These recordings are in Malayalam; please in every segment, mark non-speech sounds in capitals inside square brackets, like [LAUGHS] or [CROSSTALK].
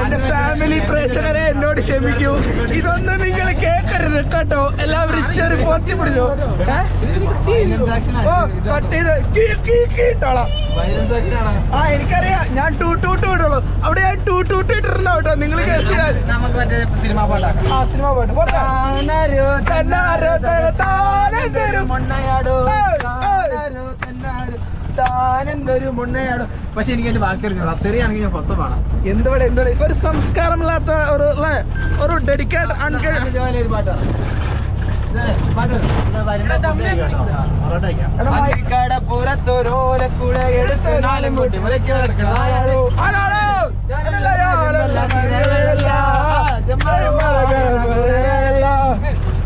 എന്റെ ഫാമിലി പ്രേക്ഷകരെ എന്നോട് ക്ഷമിക്കൂ. ഇതൊന്നും നിങ്ങൾ കേൾക്കരുത് കേട്ടോ? എല്ലാവരും ചെറിയ പൊത്തി പിടിച്ചോ? കട്ട് ചെയ്ത് ഇട്ടോളാം ആ എനിക്കറിയാം. ഞാൻ ടൂ ടൂ ടൂ ഇടുള്ളൂ. അവിടെ ഞാൻ ടൂ ടൂ ടൂ ഇട്ടിട്ടുണ്ടോ കേട്ടോ. നിങ്ങൾ കേസ് ചെയ്യാൻ. സിനിമ പാട്ടാക്കാം. ആ സിനിമ പാട്ട്. പോട്ടെ. തന്നാരോ തന താനെന്തൊരു മണ്ണയാടോ. താനെന്തൊരു പക്ഷെ എനിക്ക് എന്റെ ബാക്കി അറിഞ്ഞു അത്രയാണെങ്കിൽ ഞാൻ പത്ത് പാടാം എന്തുവിടെ എന്തുവിടെ ഇപ്പൊ ഒരു സംസ്കാരമില്ലാത്ത ഒരു ഒരു ഡെഡിക്കേറ്റ് അൺകേഡ് പാട്ടാണ് എടുത്ത് നാലും?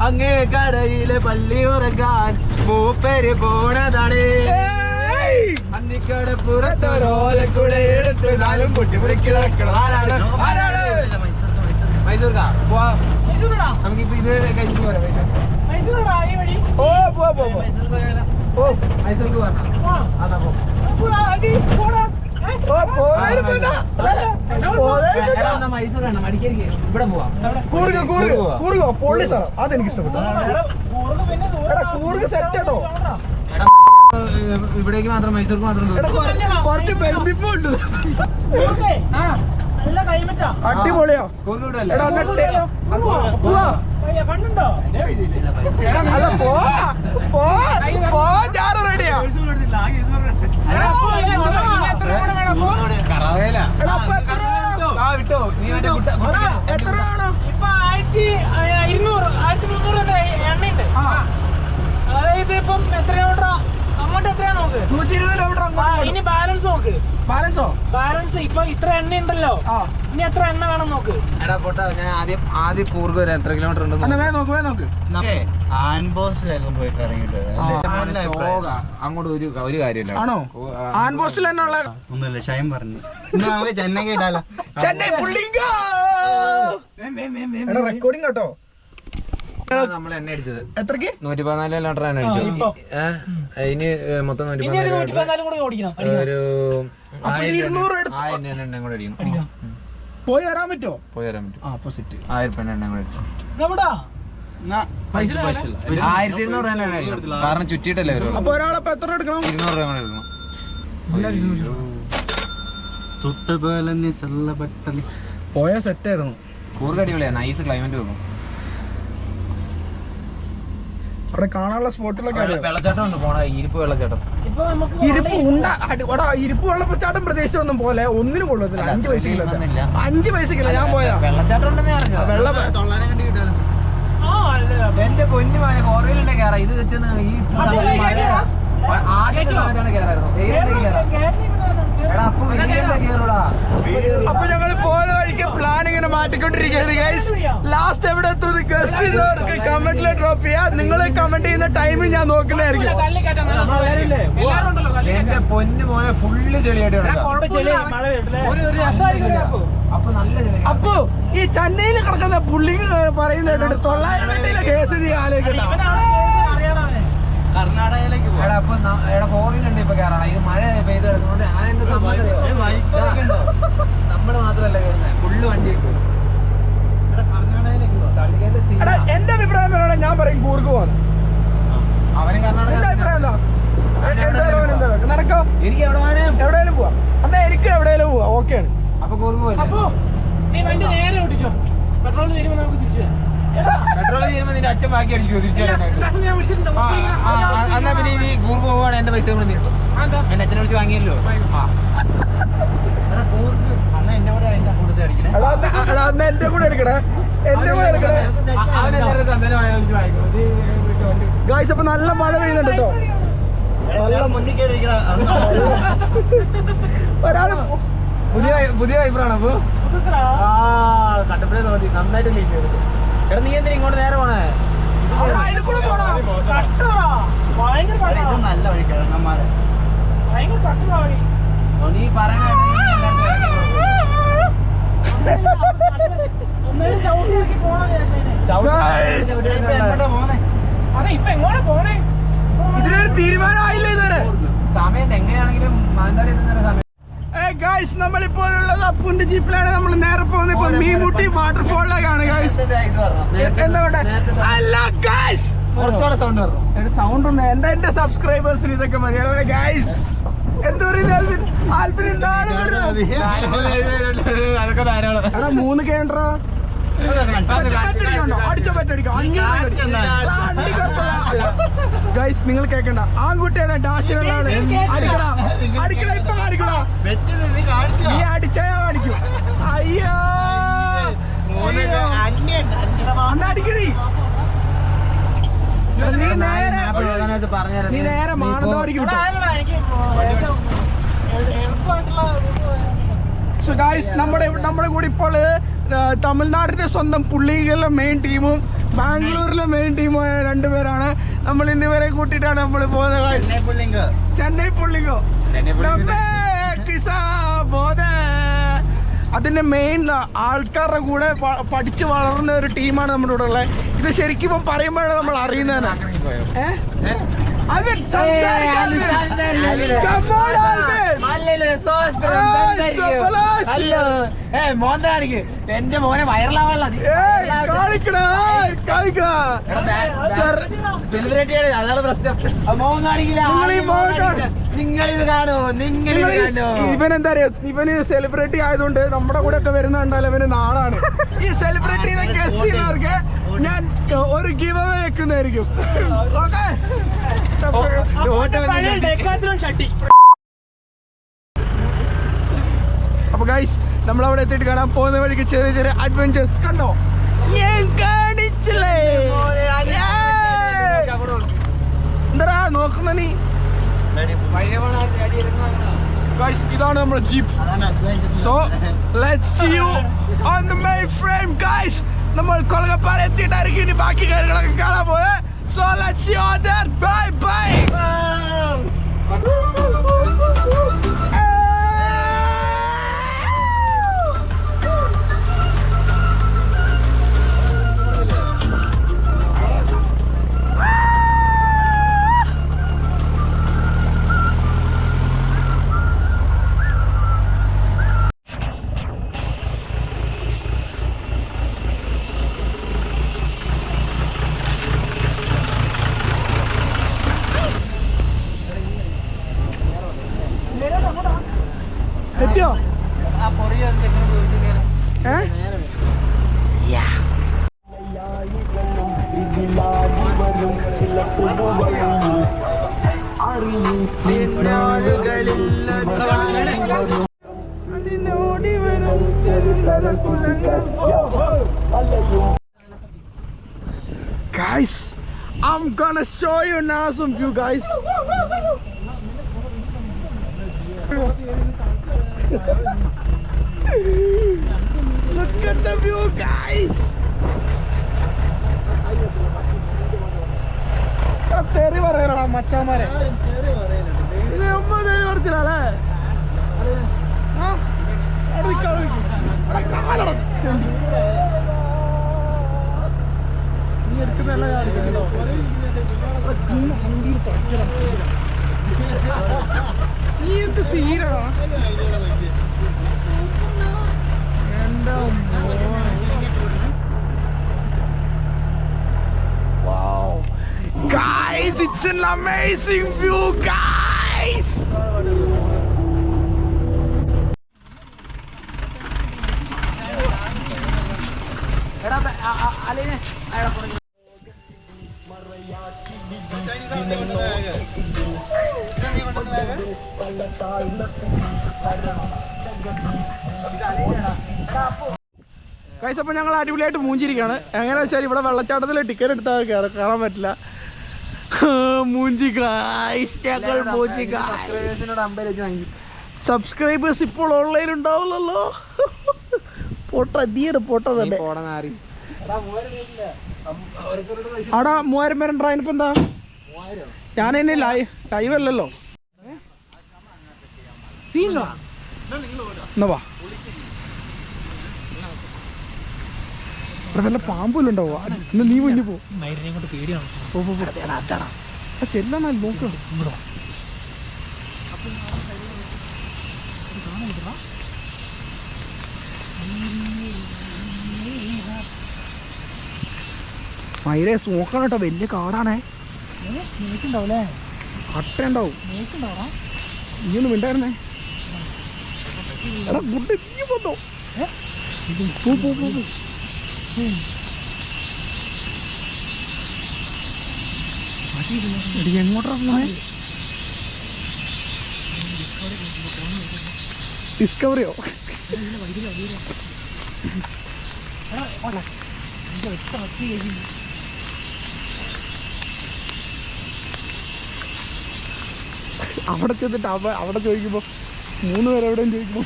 അങ്ങേ കടയിലെ പള്ളി ഉറങ്ങാൻ മൂപ്പര് പോണതാണ്! അന്നിക്കട പുറത്തൊരോലക്കുഴ എടുത്ത് നാലും പൊട്ടി മുലയ്ക്ക് നടക്കണം. ആരാണ്? ആരാണ്? മൈസൂർക്കാ. പോവാ. നമുക്കിപ്പോ ഇത് പോരാ. ഓ പോവാ. ഓ മൈസൂർക്ക് പോവാ. അതാ മൈസൂർ മടിക്കേരിക്ക്. ഇവിടെ പോവാം. കൂർഗ് പോവാ. കൂർഗ് പൊള്ളി സാറോ. അതെനിക്ക് ഇഷ്ടപ്പെട്ടു കൂർഗ് സെറ്റ് കേട്ടോ എടാ മൈസൂർ ഇപ്പൊ, ഏഹ്, ഇവിടേക്ക് മാത്രം മൈസൂർക്ക് മാത്രം. കുറച്ച് ഉണ്ട് ബന്ധിപ്പുണ്ട്. അടിപൊളിയോ. എത്ര? ആ, വിട്ടോ. നീ എന്റെ എത്ര വേണം? ഇപ്പൊ ആയിരത്തി ഇരുന്നൂറ് ആയിരത്തി മുന്നൂറ് രൂപ എണ്ണയുണ്ട്. ആ. അതായത് ഇപ്പം എത്രയാ അങ്ങോട്ട് എത്രയാ നോക്ക് നൂറ്റി ഇരുപത് കിലോമീറ്റർ അങ്ങോട്ട് ഇനി ബാലൻസ് നോക്ക്. ബാലൻസോ ബാലൻസ് ഇപ്പൊ ഇത്ര എണ്ണ ഉണ്ടല്ലോ. ഇനി എത്ര എണ്ണ വേണം നോക്ക്? എടാ പൊട്ടാ ഞാൻ ആദ്യം ആദ്യം കൂർഗ് വരാം. എത്ര കിലോമീറ്റർ ഉണ്ട് വേ നോക്ക്. വേ നോക്ക് ആൻബോസിലൊക്കെ. അങ്ങോട്ട് ഒരു ഒരു കാര്യമില്ല. ആണോ? ഓ, ആ, ആൻ തന്നെ ഉള്ള ഒന്നുമില്ല ഷൈൻ പറഞ്ഞു. എന്നാ നമുക്ക് ചെന്നൈ ഇടാലോ ചെന്നൈ റെക്കോർഡിംഗ് കേട്ടോ. നമ്മൾ എണ്ണ അടിച്ചത്. എത്രക്ക് നൂറ്റി പതിനാല് ഇനി ഏഹ്, മൊത്തം നൂറ്റി ഒരു പതിനാല് ആയിരം എണ്ണ- കൂടെ അടിക്കണം. പോയി വരാൻ പറ്റുമോ? പോയി വരാൻ പറ്റും. ആ അപ്പൊ സെറ്റ് ആയിരം എണ്ണ കൂടെ അടിച്ചു എവിടാ ആയിരത്തി ഇരുന്നൂറ് രൂപ എണ്ണ അടിക്കണം. കാരണം ചുറ്റിയിട്ടല്ലേ വരുള്ളൂ. അപ്പൊ ഒരാളെ എത്ര എടുക്കണം? ഇരുന്നൂറ് രൂപ എടുക്കണം. തൊട്ട സെല്ലപ്പെട്ടലി പോയ സെറ്റ് ആയിരുന്നു. കൂർഗ് അടിപൊളിയാ. നൈസ് ക്ലൈമറ്റ് വെക്കും അവിടെ കാണാനുള്ള സ്പോട്ടിലൊക്കെ വെള്ളച്ചാട്ടം ഉണ്ട് പോണ ഇരിപ്പ് വെള്ളച്ചാട്ടം. ഇപ്പൊ നമുക്ക് ഇരിപ്പ് ഉണ്ട. ഇരിപ്പ് വെള്ളച്ചാട്ടം പ്രദേശത്തൊന്നും പോലെ ഒന്നിനും കൊള്ളത്തില്ല. അഞ്ച് പൈസ കിലോ അഞ്ച് കിലോ ഞാൻ പോയാ വെള്ളച്ചാട്ടം ഉണ്ടെന്ന് വെള്ള എന്റെ പൊന്നു മോനെ ഫോർവീലുണ്ടെ കേറാ. ഇത് വെച്ചെന്ന് ഈ? ആദ്യത്തെ സമയത്താണ് കേറായിരുന്നു. അപ്പൊ ഞങ്ങൾ പോയ വഴിക്ക് പ്ലാൻ ഇങ്ങനെ മാറ്റിക്കൊണ്ടിരിക്കുകയാണ് ഗൈസ് ലാസ്റ്റ് എവിടെ എത്തുന്നത് ഗസ് ചെയ്യുന്നവർക്ക് കമന്റിൽ ഡ്രോപ്പ് ചെയ്യാ. നിങ്ങൾ കമന്റ് ചെയ്യുന്ന ടൈമിൽ ഞാൻ നോക്കുന്നതായിരിക്കും. എന്റെ പൊന്നു മോനെ ഫുള്ള് ചെളിയായിട്ട് അപ്പൊ. നല്ല ചെളി അപ്പൊ ഈ ചെന്നൈയിൽ കിടക്കുന്ന പുള്ളി പറയുന്ന കേട്ടിട്ട് തൊള്ളായിരം കേസ് നീ എടാ അപ്പൊ ന- എടാ ഫോർവീലുണ്ട് ഇപ്പൊ കേറാണ് ഇത് മഴ പെയ്ത് കിടക്കുന്നോണ്ട് ഞാൻ മൈക്കൊക്കെ ഉണ്ടോ? നമ്മൾ മാത്രല്ല കയറുന്നത് ഫുള്ള് വണ്ടി ഇട്ടു. എടാ. എന്റെ അഭിപ്രായം പറയണ? ഞാൻ പറയും കൂർഗ് പോവാണ് അവനും കർണാടക എന്റെ? നിനക്കോ എനിക്ക് എവിടെ വേണേ എവിടെയാലും പോവാം. എന്നാ എനിക്ക് എവിടെയാലും പോവാം. ഓക്കെയാണ്. അപ്പൊ കൂർഗ് പോലെ അപ്പോ നീ വണ്ടി നേരെ ഓടിച്ചോ. പെട്രോൾ തീരുമ്പോ നമുക്ക് തിരിച്ചു പെട്രോൾ ചെയ്യുമ്പോ നിന്റെ അച്ഛൻ ബാക്കി അടിക്കുമോ തിരിച്ചു എന്നാ പിന്നെ ഇനി ഗൂർ പോവാണ് എന്റെ പൈസ കൂടെ നീട്ടും എന്റെ അച്ഛനെ വിളിച്ച് വാങ്ങിയല്ലോ എന്റെ കൂടെ എടുക്കണേ എന്റെ കൂടെ എടുക്കണേ ഗായ്സ് അപ്പൊ നല്ല മഴ പെയ്യുന്നുണ്ട് കേട്ടോ ഒരാൾ പുതിയ പുതിയ വൈബറാണ് അപ്പൊ ആ കട്ടപ്പന തോന്നി നന്നായിട്ട് ലീക്ക് ചെയ്തു എടാ നീ എന്തിനാ ഇങ്ങോട്ട് നേരെ പോണേ? നല്ല വഴി. കിഴങ്ങന്മാരെ നീ ഇതിനൊരു തീരുമാനമായില്ല ഇതുവരെ? സമയത്ത് എങ്ങനെയാണെങ്കിലും മാനന്തവാടി എത്തുന്ന സമയം ഗായ്സ് നമ്മളിപ്പോൾ ഉള്ളത് അപ്പുന്റെ ജീപ്പിലാണ്. നമ്മൾ നേരെ പോകുന്നത് ഇപ്പൊ മീൻമുട്ടി വാട്ടർഫോളിലേക്കാണ് ഗായ്സ് എന്താ വേണ്ടേ? അല്ല ഗായ്സ് സൗണ്ട് ഉണ്ട്. എന്റെ എന്റെ സബ്സ്ക്രൈബേഴ്സിന് ഇതൊക്കെ മതി? ഗായ്സ് എന്താ പറയുന്നത്? മൂന്ന് കേണ്ടോ ഗൈസ് നിങ്ങൾ കേക്കണ്ട ആൺകുട്ടിയുടെ ഡാഷുകളാണ് ആൾ അടിക്കടാ. അടിക്കടാ ഇപ്പൊ കാണിക്കടാ. നീ അടിച്ചാ ഞാൻ കാണിക്കും. അയ്യോ. അയ്യോ. അന്ന് അടിക്കണീ നീ നേരെ നീ നേരെ മാനന്തവാടിക്ക് നമ്മുടെ നമ്മുടെ കൂടി ഇപ്പോൾ ആ, തമിഴ്നാടിന്റെ സ്വന്തം പുള്ളികളിലെ മെയിൻ ടീമും ബാംഗ്ലൂരിലെ മെയിൻ ടീമുമായ രണ്ടുപേരാണ്. നമ്മൾ ഇന്നിവരെ കൂട്ടിയിട്ടാണ് നമ്മൾ പോകുന്നത്. ചെന്നൈ പുള്ളിങ്കോ? അതിന്റെ മെയിൻ ആൾക്കാരുടെ കൂടെ പഠിച്ചു വളർന്ന ഒരു ടീമാണ് നമ്മുടെ ഇവിടെ ഉള്ളത്. ഇത് ശരിക്കും പറയുമ്പോഴാണ് നമ്മൾ അറിയുന്നതാണ് ഏ? അൽവിൻ. ഹലോ ഏ മോന്ത കാണിക്ക്. എന്റെ മോനെ വൈറലാവാനുള്ള സെലിബ്രിറ്റിയാണ് അതാണ് പ്രശ്നം. മോൻ കാണിക്കില്ല. നിങ്ങൾ ഇത് നിങ്ങൾ ഇവൻ എന്താ ഇവന് സെലിബ്രിറ്റി ആയതുകൊണ്ട് നമ്മുടെ കൂടെ ഒക്കെ വരുന്ന കണ്ടാൽ ഇവന് നാളാണ്. ഈ സെലിബ്രിറ്റി ഗസ് ചെയ്യുന്നവർക്ക് ഞാൻ ഒരു ഗിവ് വെക്കുന്നതായിരിക്കും. ഓക്കെ? അപ്പൊ ഗൈസ് നമ്മൾ അവിടെ എത്തിയിട്ട് കാണാൻ പോകുന്ന വഴിക്ക് ചെറിയ ചെറിയ അഡ്വഞ്ചേഴ്സ് കണ്ടോ? ഞാൻ കാണിച്ചില്ലേ? എന്താ നോക്കുന്ന നീ. ഗൈസ് ഇതാണ് നമ്മുടെ jeep so let's see you on the my frame guys നമ്മൾ കൊലകപ്പാറ എത്തിയിട്ടായിരിക്കും ഇനി ബാക്കി കാര്യങ്ങളൊക്കെ കാണാൻ പോയെ so let's see on that bye bye show you now some view, guys. Look at the view, guys. തെറി പറയണടാ മച്ചാമാരെ ഇത് നമ്മ തെറി പറിച്ചില്ലേ ആ കാലട Wow. Guys, it's an amazing view, guys! അപ്പോൾ ഞങ്ങൾ അടിപൊളിയായിട്ട് മൂഞ്ചിരിക്കുകയാണ്. എങ്ങനെ വെച്ചാൽ ഇവിടെ വെള്ളച്ചാട്ടത്തിൽ ടിക്കറ്റ് എടുത്താൽ കയറി കാണാൻ പറ്റില്ല. [LAUGHS] മൂഞ്ചി ഞങ്ങൾ മൂഞ്ചി സബ്സ്ക്രൈബേഴ്സ് ഇപ്പോൾ ഓൺലൈൻ ഉണ്ടാവില്ലല്ലോ [LAUGHS] പൊട്ട തീരെ പൊട്ട തന്നെ. മൂവായിരം പേരുണ്ടോ അതിനിപ്പോ എന്താ? ഞാൻ ഇനി ലൈവ് ലൈവ് അല്ലല്ലോ. സീനോ? എന്നാ ഇവിടെ വല്ല പാമ്പും ഉണ്ടാവുക ഇന്ന് നീ മുന്നിൽ പോ. നോക്ക്. ഇങ്ങോട്ട് വാ. മയിലെ നോക്കണം കേട്ടോ. വലിയ കാടാണേ. നീക്കുണ്ടാവൂലേ അട്ട ഉണ്ടാവും. നീക്കുണ്ടാവാ നീ ഒന്ന് മിണ്ടായിരുന്നേ. എടാ ഗുഡ് നീ വന്നോ. എടി എങ്ങോട്ടാ പോണേ ഡിസ്കവറിയോ അവിടെ ചെന്നിട്ട് അവ അവിടെ ചോദിക്കുമ്പോ മൂന്ന് പേര് എവിടെയും ചോദിക്കുമ്പോൾ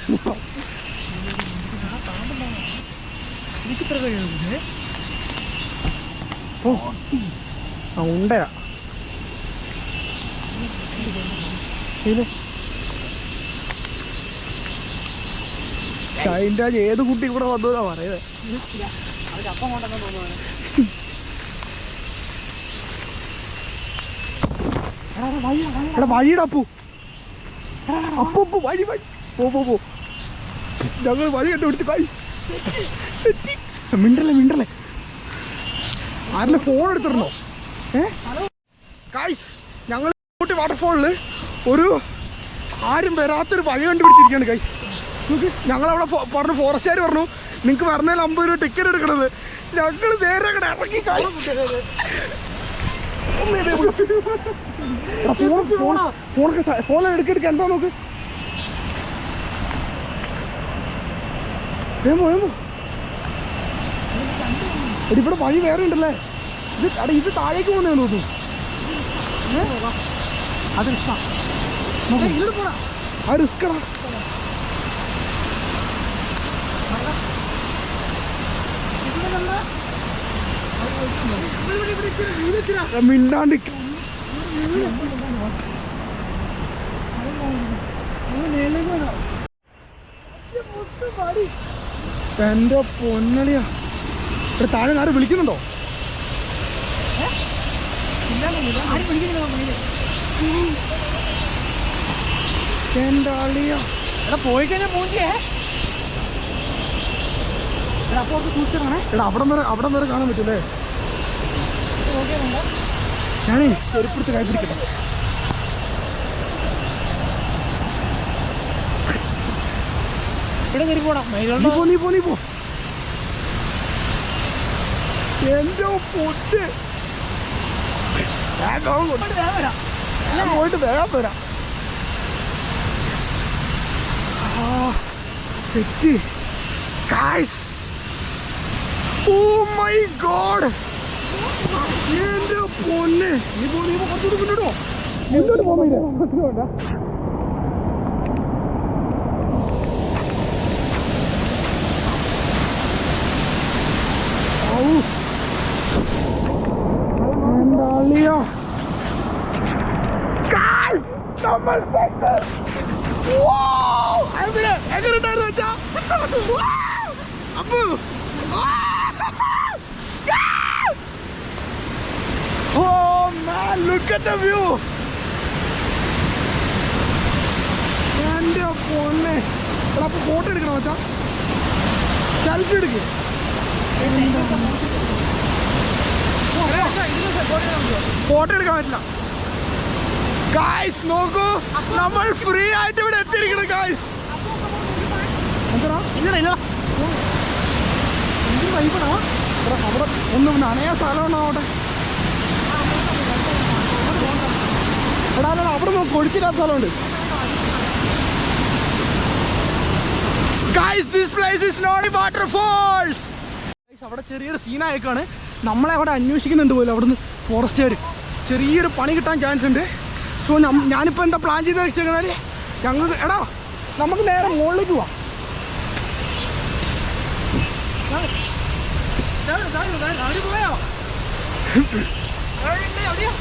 എനിക്ക് ഇത്ര കഴിയുന്നത് ഓ ആ ഏത് കുട്ടി കൂടെ വന്നതാ പറയുന്നത് അപ്പം എടാ വഴിയുടെ അപ്പു വഴി വഴി. പോ പോ പോ. ഞങ്ങൾ വഴി കണ്ടുപിടിച്ച് മിണ്ടല്ലേ മിണ്ടല്ലേ? ആരല്ലേ ഫോൺ എടുത്തിരുന്നോ ഏ? കായ്സ് ഞങ്ങൾ ഊട്ടി വാട്ടർഫോളിൽ ഒരു ആരും വരാത്തൊരു വഴി കണ്ടുപിടിച്ചിരിക്കുകയാണ് കൈസ് നോക്ക് ഞങ്ങളവിടെ പറഞ്ഞു ഫോറസ്റ്റുകാർ പറഞ്ഞു നിങ്ങൾക്ക് വരുന്നതിൽ അമ്പത് രൂപ ടിക്കറ്റ് എടുക്കണത്. ഞങ്ങൾ നേരെ അങ്ങോട്ട് ഇറങ്ങി കായ്സ് ഫോൺ ഫോൺ ഫോണൊക്കെ ഫോൺ എന്താ നോക്ക് വേമോ വേമോ ഇവിടെ വഴി വേറെ ഉണ്ടല്ലേ ഇത് അവിടെ ഇത് താഴേക്ക് പോകുന്നേ തോന്നുന്നു അത് പോടാ ആ റിസ്കടാ മിണ്ടാണ്ട് എന്റെ പൊന്നളിയാ ഇവിടെ താഴെ ആരും വിളിക്കുന്നുണ്ടോ എന്റെ അളിയാ എടാ പോയി എടാ അവിടം വരെ അവിടം വരെ കാണാൻ പറ്റൂലേ ഞാനേ ചെരുപ്പെടുത്ത് കൈ പിടിക്കട്ടെ ഇവിടെ കയറി പോടാ നീ പോ നീ പോ നീ പോ. എന്റെ പൊട്ട് ഞാൻ പോയിട്ട് വേഗം വരാം. Set. Guys oh my god എന്റെ പൊന്നെ നീ പോ നീ പോ കുറച്ചുകൂടി മുന്നോട്ട് പോ മുന്നോട്ട് പോകുന്നില്ല ഔ എന്റെ അളിയാ Guys, നമ്മൾ success. Wow! എവിടെ? എങ്ങനെയുണ്ടായിരുന്നു വെച്ചാ? Wow! Appu! Wow! Guys! Man, look at the view! എന്റെ പൊന്നെ. എടാ അപ്പൊ ഫോട്ടോ എടുക്കണോ വെച്ചാ സെൽഫി എടുക്ക്. ഫോട്ടോ എടുക്കാൻ പറ്റില്ല. ഗായ്സ് നോക്കൂ. നമ്മൾ ഫ്രീ ആയിട്ട് ഇവിടെ എത്തിയിരിക്കണം ഗായ്സ് എന്താ ഇല്ലടാ ഇല്ലടാ. അവിടെ ഒന്നും നനയാ സ്ഥലമാണോ അവിടെ. എടാ അവിടെ നമുക്ക് ഒഴിച്ചില്ലാത്ത സ്ഥലമുണ്ട്. Guys this place is not waterfalls അവിടെ ചെറിയൊരു സീനായേക്കാണ് നമ്മളെ അവിടെ അന്വേഷിക്കുന്നുണ്ട് പോലും അവിടുന്ന് ഫോറസ്റ്റുകാർ ചെറിയൊരു പണി കിട്ടാൻ ചാൻസ് ഉണ്ട്. സോ ഞാനിപ്പോൾ എന്താ പ്ലാൻ ചെയ്ത് വെച്ചാൽ ഞങ്ങൾ എടാ നമുക്ക് നേരെ മുകളിലേക്ക് പോവാം. പോയോ അവിടെ അവിടെയാ ഏ ഇല്ലടാ ഇല്ലടാ വിട്ടു വിട്ടു വിട്ടു വിട്ടു ഇല്ല അപ്പോൾ അത് ലേറ്റ് ലേറ്റ്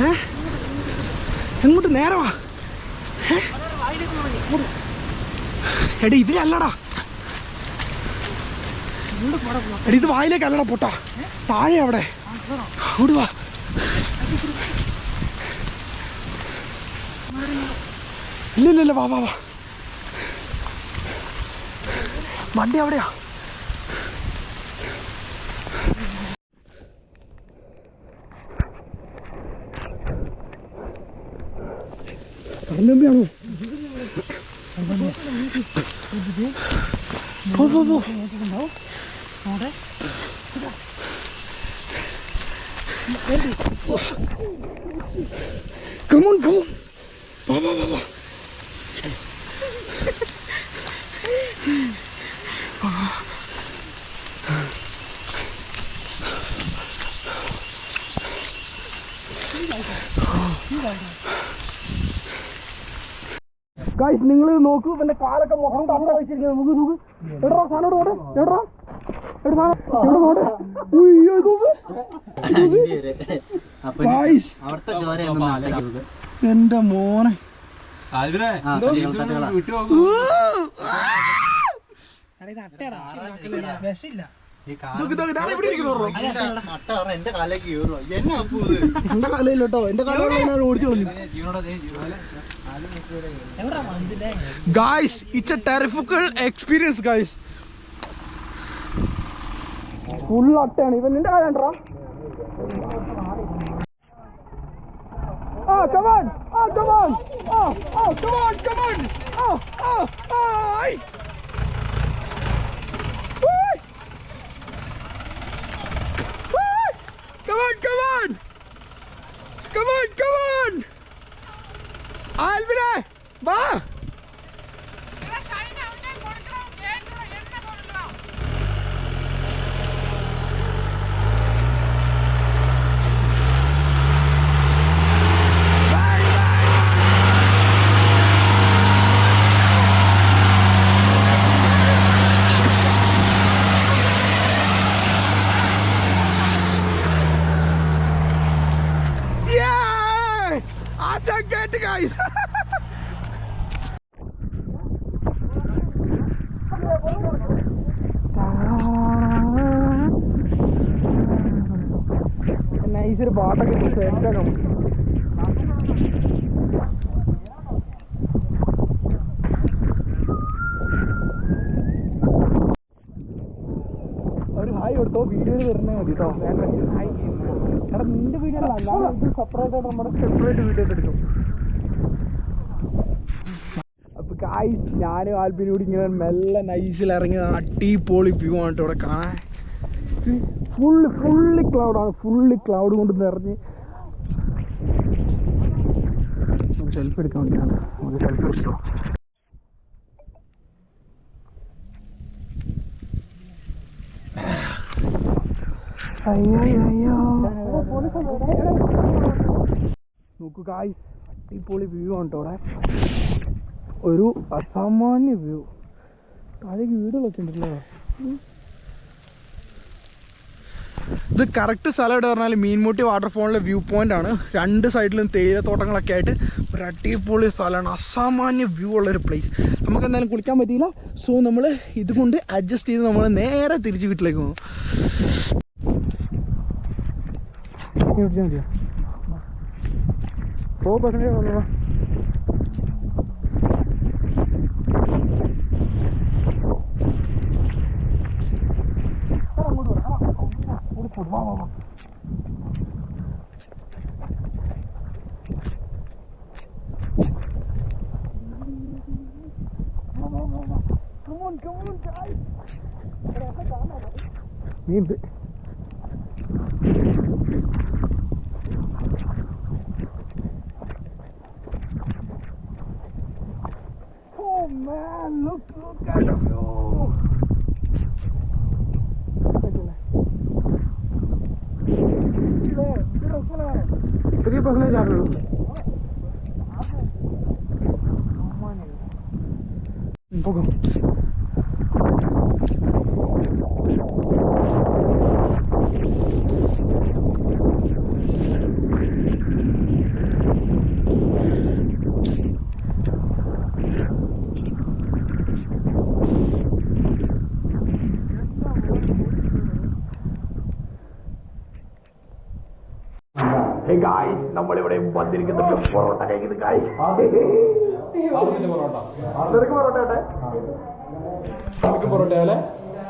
ഏ? എങ്ങോട്ട് നേരെ വാ. എടി ഇതിലല്ലടാ എടി ഇത് വായിലേക്ക് അല്ലടാ പൊട്ടാ. താഴെ അവിടെ. അങ്ങോട്ട് വാ. ഇല്ല ഇല്ല വാ വാ വാ. വണ്ടി അവിടെയാ. കടലമ്പിയാണോ? പോ പോ പോ. കമോൺ കമോൺ വാ വാ വാ വാ ഗായ്സ് നിങ്ങൾ നോക്കൂ എന്റെ കാലൊക്കെ മുഖം തണ്ട വെച്ചിരിക്കുന്നത് നമുക്ക് നോക്ക്. എടാ സാധനം ഓടെ എടാ. എടാ സാധനം ഇവിടെ നോട്ടെ ഉയ്യോ ഗായ്സ്. എന്റെ മോനെ. ആ, തട്ടികൾ, എന്റെ കാലയിലോട്ടോ എന്റെ ഞാൻ ഓടിച്ചു കളഞ്ഞു. Guys it's a terrifical experience guys full അട്ടയാണ് ഇവൻ നിന്റെ കാലണ്ടാ ആ കമാൻ ആ കമാൻ ആ ആ come on come on ah ah I come on, come on! Come on, come on! Almira! Ma! നൈസൊരു പാട്ടൊക്കെ സെറ്റാക്കണം ഒരു ഹായ് കൊടുത്തോ വീഡിയോയിൽ വരുന്നേ മതി കേട്ടോ. എടാ നിന്റെ വീഡിയോ അല്ല ഇത് സെപ്പറേറ്റ് ആയിട്ട് നമ്മുടെ സെപ്പറേറ്റ് വീഡിയോ എടുക്കും അപ്പോൾ ഗായ്സ് ഞാനും കൂടി ഇങ്ങനെ മെല്ലെ നൈസിൽ ഇറങ്ങി അടിപൊളി വ്യൂ ആണ് കേട്ടോ ഇവിടെ കാണാൻ. ഫുള്ള് ഫുള്ള് ക്ലൗഡാണ് ഫുള്ള് ക്ലൗഡ് കൊണ്ട് നിറഞ്ഞ് നമുക്ക് സെൽഫി എടുക്കാൻ വേണ്ടിയാണ്. സെൽഫി എടുക്കാം അയ്യോ അയ്യോ നോക്കൂ ഗായ്സ് അടിപൊളി വ്യൂ ആണ് അവിടെ. ഒരു അസാമാന്യ വ്യൂ താഴേക്ക് വീടുകളൊക്കെ ഉണ്ടല്ലോ. ഇത് കറക്റ്റ് സ്ഥലം എവിടെ പറഞ്ഞാൽ മീൻമുട്ടി വാട്ടർഫോളിലെ വ്യൂ പോയിന്റ് ആണ്. രണ്ട് സൈഡിലും തേയിലത്തോട്ടങ്ങളൊക്കെ ആയിട്ട് ഒരു അടിപൊളി സ്ഥലമാണ്. അസാമാന്യ വ്യൂ ഉള്ളൊരു പ്ലേസ് നമുക്ക് എന്തായാലും കുളിക്കാൻ പറ്റിയില്ല. സോ നമ്മൾ ഇതുകൊണ്ട് അഡ്ജസ്റ്റ് ചെയ്ത് നമ്മൾ നേരെ തിരിച്ച് വീട്ടിലേക്ക് പോകും. ഓ പക്ഷേ നീന്ത് man, look, look at the view. Three percentage ആണുള്ളൂ പോകും ഗായ്സ് നമ്മളിവിടെ വന്നിരിക്കുന്നുണ്ട് പൊറോട്ട കഴിക്കുന്നത് ഗായ്സ് പൊറോട്ട. പൊറോട്ട ആട്ടെ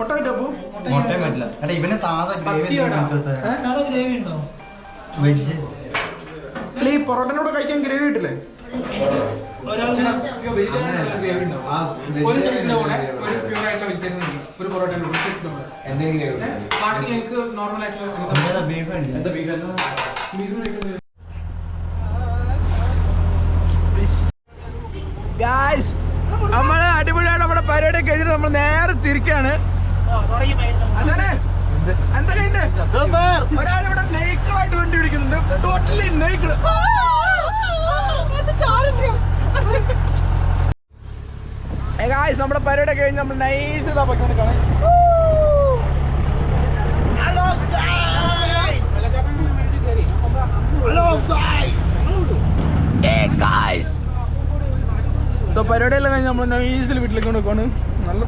മുട്ടയും പറ്റില്ല. എടാ ഇവനെ സാധാ ഗ്രേവി ചേട്ടാ ഗ്രേവി ഉണ്ടോ? വെജ് അല്ല ഈ പൊറോട്ടനോട് കഴിക്കാൻ ഗ്രേവി കിട്ടില്ലേ? ഒരു പൊറോട്ട എന്തെങ്കിലും ബാക്കി ഞങ്ങൾക്ക് നോർമൽ ആയിട്ടുള്ള ബീഫ് ഉണ്ട് ഗായ്സ് നമ്മൾ അടിപൊളിയാണ് നമ്മുടെ പരിപാടി കഴിഞ്ഞിട്ട് നമ്മൾ നേരെ തിരിക്കാണ്. ഒരാളിവിടെ നെയ്ക്കളായിട്ട് വണ്ടി പിടിക്കുന്നുണ്ട്. ടോട്ടലി നെയ്ക്കൾ നമ്മുടെ പരിപാടി കഴിഞ്ഞ് നമ്മൾ നൈസ് കാണാം സോ പരിപാടിയെല്ലാം കഴിഞ്ഞ് നമ്മൾ നൈസിൽ വീട്ടിലേക്ക് കൊണ്ട് നല്ല